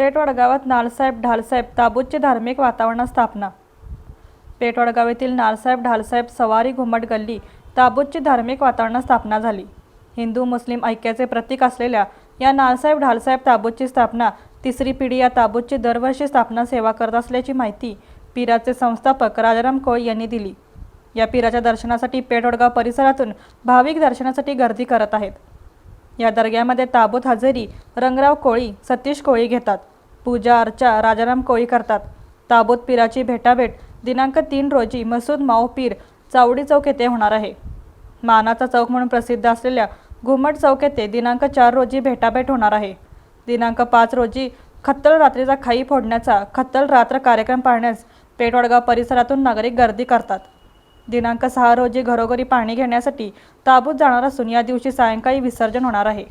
वडगावात नालसाहेब ढालसाहेब ताबूतची धार्मिक वातावरणात स्थापना. पेठ वडगाव येथील नालसाहेब ढालसाहेब सवारी घुमट गल्ली ताबूतची धार्मिक वातावरणात स्थापना झाली. हिंदू मुस्लिम ऐक्याचे प्रतीक असलेल्या या नालसाहेब ढालसाहेब ताबूतची स्थापना तिसरी पिढी या ताबूतची दरवर्षी स्थापना सेवा करत असल्याची माहिती पीराचे संस्थापक राजाराम कोळी यांनी दिली. या पीराच्या दर्शनासाठी पेठवडगाव परिसरातून भाविक दर्शनासाठी गर्दी करत आहेत. या दर्ग्यामध्ये ताबूत हजेरी रंगराव कोळी सतीश कोळी घेतात. पूजा अर्चा राजाराम कोळी करतात. ताबूत पीराची भेटाभेट दिनांक तीन रोजी मसूद माऊ पीर चावडी चौक येथे होणार आहे. मानाचा चौक म्हणून प्रसिद्ध असलेल्या घुमट चौक येथे दिनांक चार रोजी भेटाभेट होणार आहे. दिनांक पाच रोजी खत्तल रात्रीचा खाई फोडण्याचा खत्तल रात्र कार्यक्रम पाहण्यास पेठवडगाव परिसरातून नागरिक गर्दी करतात. दिनांक सहा रोजी घरोघरी पाणी घेण्यासाठी ताबूत जाणार असून या दिवशी सायंकाळी विसर्जन होणार आहे.